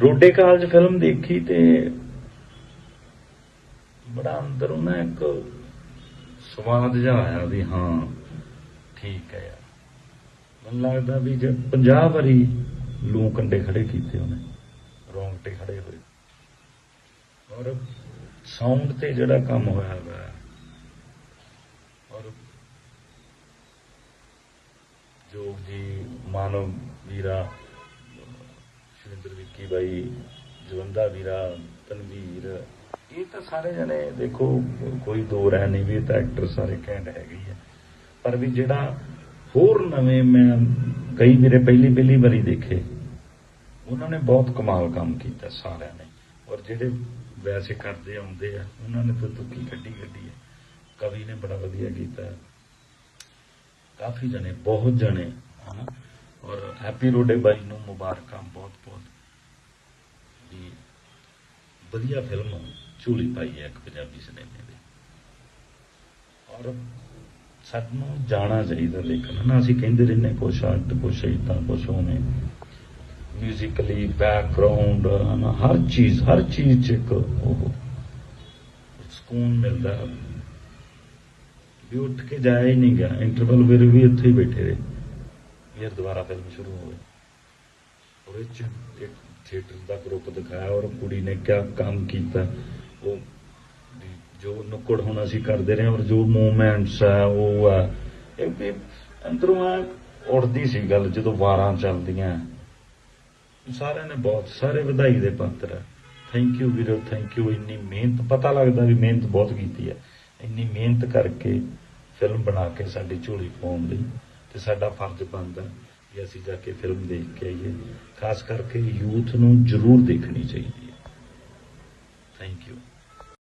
ਰੋਡੇ college film ਦੇਖੀ ਤੇ ਬੜਾ ਅੰਦਰੋਂ ਨਾ ਇੱਕ ਸਵਾਦ ਜਿਹਾ ਆਇਆ ਵੀ ਹਾਂ, ਠੀਕ ਹੈ ਯਾਰ। ਮੈਨੂੰ ਲੱਗਦਾ ਵੀ ਜੇ 50 ਵਾਰੀ ਲੂ ਕੰਡੇ ਖੜੇ ਕੀਤੇ ਉਹਨੇ, ਰੋਂਗਟੇ ਖੜੇ ਹੋਏ। ਔਰ ਸਾਊਂਡ ਤੇ ਜਿਹੜਾ ਕੰਮ ਹੋਇਆ ਹੋਇਆ ਔਰ ਜੋਗ ਜੀ ਮਾਨਵ ਵੀਰਾ ਸ਼ਿੰਦਰ ਵਿੱਕੀ ਬਾਈ, ਜਵੰਦਾ ਵੀਰਾ, ਤਨਵੀਰ, ਇਹ ਤਾਂ ਸਾਰੇ ਜਣੇ ਦੇਖੋ, ਕੋਈ ਦੋ ਰਹਿ ਨਹੀਂ, ਵੀ ਤਾਂ ਐਕਟਰ ਸਾਰੇ ਘੈਂਟ ਹੈਗੇ ਆ। ਪਰ ਵੀ ਜਿਹੜਾ ਹੋਰ ਨਵੇਂ ਮੈਂ ਕਈ ਮੇਰੇ ਪਹਿਲੀ ਪਹਿਲੀ ਵਾਰੀ ਦੇਖੇ, ਉਹਨਾਂ ਨੇ ਬਹੁਤ ਕਮਾਲ ਕੰਮ ਕੀਤਾ ਸਾਰਿਆਂ ਨੇ। ਔਰ ਜਿਹੜੇ ਵੈਸੇ ਕਰਦੇ ਆਉਂਦੇ ਆ, ਉਹਨਾਂ ਨੇ ਤਾਂ ਤੁੱਕੀ ਕੱਢੀ ਕੱਢੀ ਹੈ ਕਵੀ ਨੇ ਬੜਾ ਵਧੀਆ ਕੀਤਾ। ਕਾਫੀ ਜਣੇ, ਬਹੁਤ ਜਣੇ, ਹਨਾ? ਔਰ ਹੈਪੀ ਰੋਡੇ ਬਾਈ ਨੂੰ ਮੁਬਾਰਕਾਂ ਬਹੁਤ ਬਹੁਤ। ਵੀ ਵਧੀਆ ਫਿਲਮ ਝੂਲੀ ਪਾਈ ਹੈ ਇੱਕ ਪੰਜਾਬੀ ਸਿਨੇਮੇ ਦੀ। ਔਰ ਸਾਨੂੰ ਜਾਣਾ ਚਾਹੀਦਾ ਦੇਖਣ। ਨਾ ਅਸੀਂ ਕਹਿੰਦੇ ਰਹਿੰਦੇ ਕੁਛ ਅੱਡ ਕੁਛ ਇਦਾਂ ਕੁਛ ਹੋਵੇਂ ਮਿਊਜ਼ੀਕਲੀ ਬੈਕਗ੍ਰਾਉਂਡ ਹਨਾ, ਹਰ ਚੀਜ਼ ਹਰ ਚੀਜ਼ ਚ ਇੱਕ ਉਹ ਸਕੂਨ ਮਿਲਦਾ। ਹੈ। ਵੀ ਉੱਠ ਕੇ ਜਾਇਆ ਹੀ ਨਹੀਂ ਗਿਆ। ਇੰਟਰਵਲ ਫਿਰ ਵੀ ਇੱਥੇ ਹੀ ਬੈਠੇ ਰਹੇ। ਫਿਰ ਦੁਬਾਰਾ ਫਿਲਮ ਸ਼ੁਰੂ ਹੋਵੇ ਉਹਦੇ ਚ ਥੀਏਟਰ ਦਾ ਗਰੁੱਪ ਦਿਖਾਇਆ ਔਰ ਕੁੜੀ ਨੇ ਕਿਆ ਕੰਮ ਕੀਤਾ। ਉਹ ਜੋ ਨੁੱਕੜ ਹੁਣ ਅਸੀਂ ਕਰਦੇ ਰਹੇ ਔਰ ਜੋ ਮੂਵਮੈਂਟਸ ਆ, ਉਹ ਆ। ਇਹ ਅੰਦਰੋਂ ਆ ਉੜਦੀ ਸੀ ਗੱਲ ਜਦੋਂ ਵਾਰਾਂ ਚੱਲਦੀਆਂ। ਸਾਰਿਆਂ ਨੇ ਬਹੁਤ, ਸਾਰੇ ਵਧਾਈ ਦੇ ਪਾਤਰ ਆ। ਥੈਂਕ ਯੂ ਵੀਰੋ ਥੈਂਕ ਯੂ ਇੰਨੀ ਮਿਹਨਤ, ਪਤਾ ਲੱਗਦਾ ਵੀ ਮਿਹਨਤ ਬਹੁਤ ਕੀਤੀ ਹੈ ਇੰਨੀ ਮਿਹਨਤ ਕਰਕੇ ਫਿਲਮ ਬਣਾ ਕੇ ਸਾਡੀ ਝੋਲੀ ਪਾਉਣ ਲਈ। ਤੇ ਸਾਡਾ ਫਰਜ਼ ਬਣਦਾ ਕਿ ਅਸੀਂ ਜਾ ਕੇ ਫਿਲਮ ਦੇਖ ਕੇ ਆਈਏ। ਖਾਸ ਕਰਕੇ ਯੂਥ ਨੂੰ ਜ਼ਰੂਰ ਦੇਖਣੀ ਚਾਹੀਦੀ